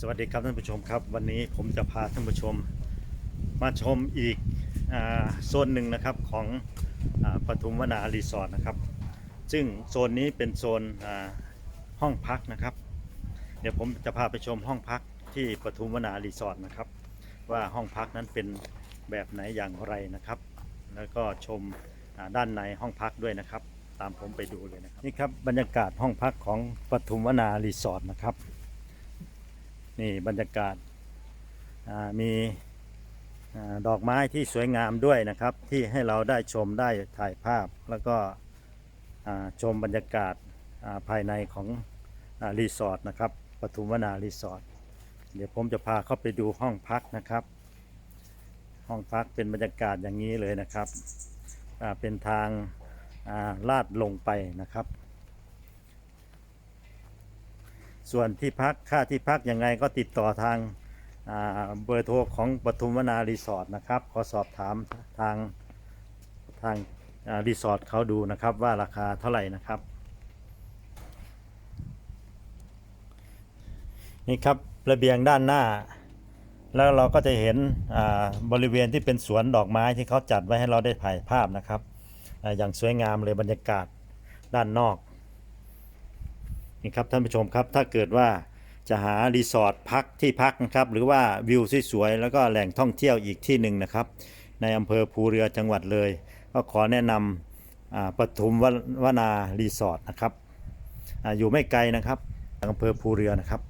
สวัสดีครับท่านผู้ชมครับ วันนี้ผมจะพาท่านผู้ชมมาชมอีกอโซนหนึ่งนะครับของอปทุมวนารีสอร์ทนะครับ ซึ่งโซนนี้เป็นโซนห้องพักนะครับ เดี๋ยวผมจะพาไปชมห้องพักที่ปทุมวนารีสอร์ทนะครับ ว่าห้องพักนั้นเป็นแบบไหนอย่างไรนะครับ แล้วก็ชมด้านในห้องพักด้วยนะครับ ตามผมไปดูเลยนะครับนี่ครับบรรยากาศห้องพักของปทุมวนารีสอร์ทนะครับ นี่บรรยากาศมีดอกไม้ที่สวยงามด้วยนะครับ ที่ให้เราได้ชมได้ถ่ายภาพ แล้วก็ชมบรรยากาศภายในของอรีสอร์ทนะครับปทุมวนารีสอร์ทเดี๋ยวผมจะพาเข้าไปดูห้องพักนะครับ ห้องพักเป็นบรรยากาศอย่างนี้เลยนะครับเป็นทางลาดลงไปนะครับ ส่วนที่พักค่าที่พักยังไงก็ติดต่อทางาเบอร์โทรของปทุมวนารีสอร์ทนะครับขอสอบถามทางทางารีสอร์ทเขาดูนะครับว่าราคาเท่าไหร่นะครับนี่ครับระเบียงด้านหน้า แล้วเราก็จะเห็นบริเวณที่เป็นสวนดอกไม้ที่เขาจัดไว้ให้เราได้ถ่ายภาพนะครับออย่างสวยงามเลยบรรยากาศด้านนอก นี่ครับท่านผู้ชมครับถ้าเกิดว่าจะหารีสอร์ทพักที่พักนะครับหรือว่าวิวสวยๆแล้วก็แหล่งท่องเที่ยวอีกที่หนึ่งนะครับ ในอำเภอภูเรือจังหวัดเลย ก็ขอแนะนำปทุมววนารีสอร์ทนะครับออยู่ไม่ไกลนะครับอำเภอภูเรือนะครับ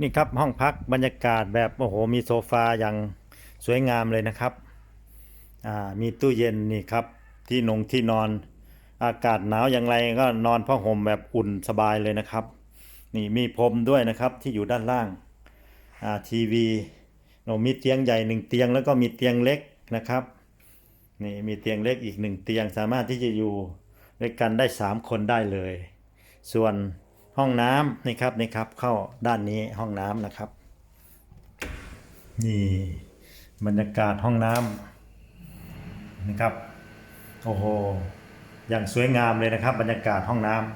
นี่ครับห้องพักบรรยากาศแบบโอ้โหมีโซฟาอย่าง สวยงามเลยนะครับ มีตู้เย็นนี่ครับ ที่นงที่นอน อากาศหนาวอย่างไรก็นอนผ้าห่มแบบอุ่นสบายเลยนะครับ นี่มีพรมด้วยนะครับที่อยู่ด้านล่างทีวีเรามีเตียงใหญ่หนึ่งเตียงแล้วก็มีเตียงเล็กนะครับ นี่มีเตียงเล็กอีกหนึ่งเตียงสามารถที่จะอยู่ด้วยกันได้สามคนได้เลย ส่วนห้องน้ำนี่ครับนี่ครับเข้าด้านนี้ห้องน้ำนะครับ นี่ บรรยากาศห้องน้ำนะครับ โอ้โห อย่างสวยงามเลยนะครับ บรรยากาศห้องน้ำ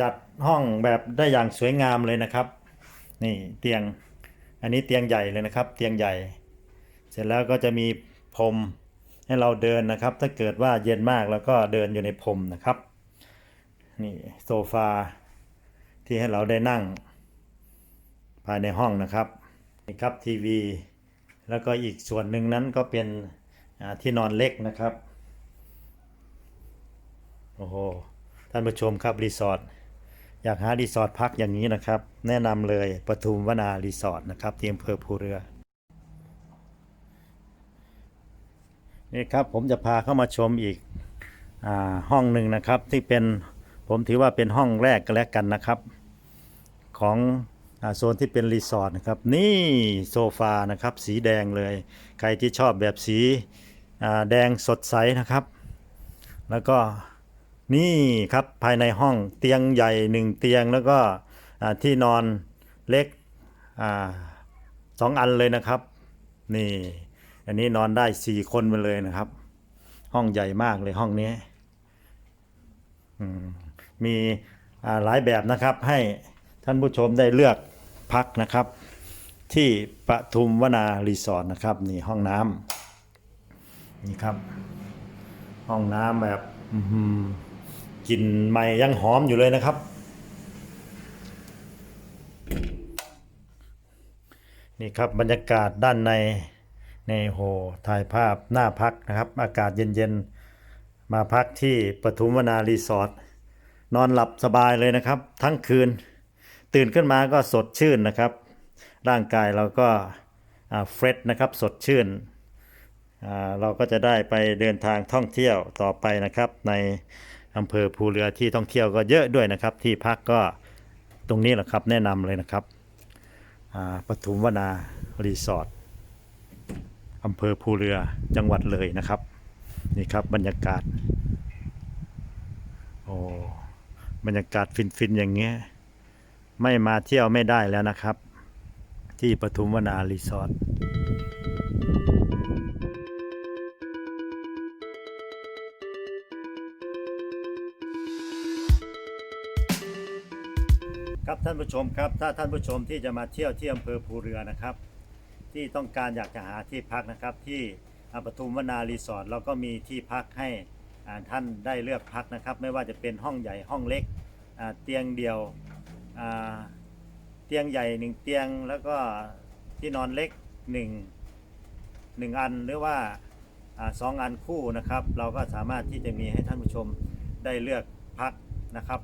จัดห้องแบบได้อย่างสวยงามเลยนะครับ นี่เตียงอันนี้เตียงใหญ่เลยนะครับ เตียงใหญ่ เสร็จแล้วก็จะมีพรม ให้เราเดินนะครับ ถ้าเกิดว่าเย็นมากแล้วก็เดินอยู่ในพรมนะครับ นี่โซฟาที่ให้เราได้นั่งภายในห้องนะครับนี่ครับทีวี แล้วก็อีกส่วนหนึ่งนั้นก็เป็นที่นอนเล็กนะครับโอ้โหท่านผู้ชมครับรีสอร์ทอยากหารีสอร์ทพักอย่างนี้นะครับ แนะนำเลยปทุมวนารีสอร์ทนะครับที่อำเภอภูเรือ นี่ครับผมจะพาเข้ามาชมอีกอห้องหนึ่งนะครับ ที่เป็นผมถือว่าเป็นห้องแรกก็แล้วกันนะครับ ของอโซนที่เป็นรีสอร์ทนะครับ นี่โซฟานะครับสีแดงเลย ใครที่ชอบแบบสีแดงสดใสนะครับ แล้วก็นี่ครับภายในห้องเตียงใหญ่หนึ่งเตียงแล้วก็ที่นอนเล็กอสองอันเลยนะครับ นี่ อันนี้นอนได้สี่คนไปเลยนะครับ ห้องใหญ่มากเลยห้องนี้มีหลายแบบนะครับ ให้ท่านผู้ชมได้เลือกพักนะครับ ที่ปทุมวนารีสอร์ทนะครับนี่ห้องน้ำนี่ครับ ห้องน้ำแบบกลิ่นใหม่ยังหอมอยู่เลยนะครับ นี่ครับบรรยากาศด้านใน ในโหถ่ายภาพหน้าพักนะครับ อากาศเย็นๆ มาพักที่ปทุมวนารีสอร์ทนอนหลับสบายเลยนะครับ ทั้งคืน ตื่นขึ้นมาก็สดชื่นนะครับ ร่างกายเราก็เฟรชนะครับสดชื่น เราก็จะได้ไปเดินทางท่องเที่ยวต่อไปนะครับ ในอำเภอภูเรือที่ท่องเที่ยวก็เยอะด้วยนะครับ ที่พักก็ตรงนี้แหละครับแนะนำเลยนะครับปทุมวนารีสอร์ท อำเภอภูเรือจังหวัดเลยนะครับ นี่ครับบรรยากาศโอ้บรรยากาศฟินๆอย่างเงี้ยไม่มาเที่ยวไม่ได้แล้วนะครับ ที่ปทุมวนารีสอร์ทครับท่านผู้ชมครับ ถ้าท่านผู้ชมที่จะมาเที่ยวที่อำเภอภูเรือนะครับ ที่ต้องการอยากจะหาที่พักนะครับที่อ่าปทุมวนารีสอร์ทเราก็มีที่พักให้ท่านได้เลือกพักนะครับ ไม่ว่าจะเป็นห้องใหญ่ห้องเล็กเตียงเดียวเตียงใหญ่หนึ่งเตียงแล้วก็ที่นอนเล็กหนึ่งหนึ่งอันหรือว่าสองอันคู่นะครับ เราก็สามารถที่จะมีให้ท่านผู้ชมได้เลือกพักนะครับ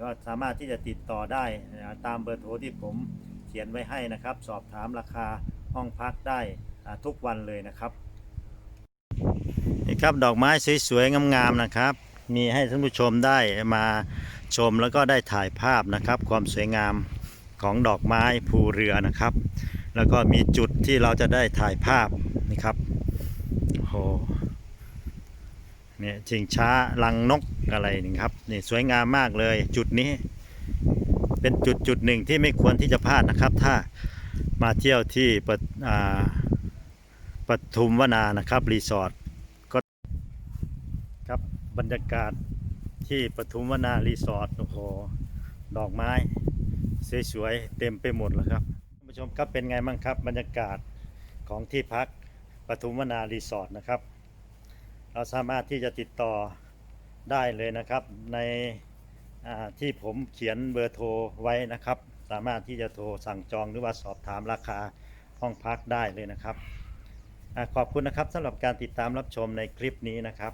ก็สามารถที่จะติดต่อได้ตามเบอร์โทรที่ผมเขียนไว้ให้นะครับ สอบถามราคา ห้องพักได้ทุกวันเลยนะครับนี่ครับดอกไม้สวยๆงามๆนะครับ มีให้ท่านผู้ชมได้มาชมแล้วก็ได้ถ่ายภาพนะครับ ความสวยงามของดอกไม้ภูเรือนะครับ แล้วก็มีจุดที่เราจะได้ถ่ายภาพนี่ครับโอ้โหเนี่ยชิงช้าลังนกอะไรนี่ครับนี่สวยงามมากเลยจุดนี้ เป็นจุดจุดหนึ่งที่ไม่ควรที่จะพลาดนะครับ ถ้า มาเที่ยวที่ปปทุมวนานะครับรีสอร์ทก็ครับบรรยากาศที่ปทุมวนารีสอร์ทโอ้โหดอกไม้สวยๆเต็มไปหมดแล้วครับท่านผู้ชมครับเป็นไงบ้างครับ บรรยากาศของที่พักปทุมวนารีสอร์ทนะครับ เราสามารถที่จะติดต่อได้เลยนะครับในที่ผมเขียนเบอร์โทรไว้นะครับ สามารถที่จะโทรสั่งจองหรือว่าสอบถามราคาห้องพักได้เลยนะครับอขอบคุณนะครับสำหรับการติดตามรับชมในคลิปนี้นะครับ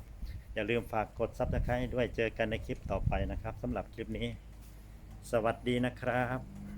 อย่าลืมฝากกดซับสไครต์ด้วยเจอกันในคลิปต่อไปนะครับสำหรับคลิปนี้ สวัสดีนะครับ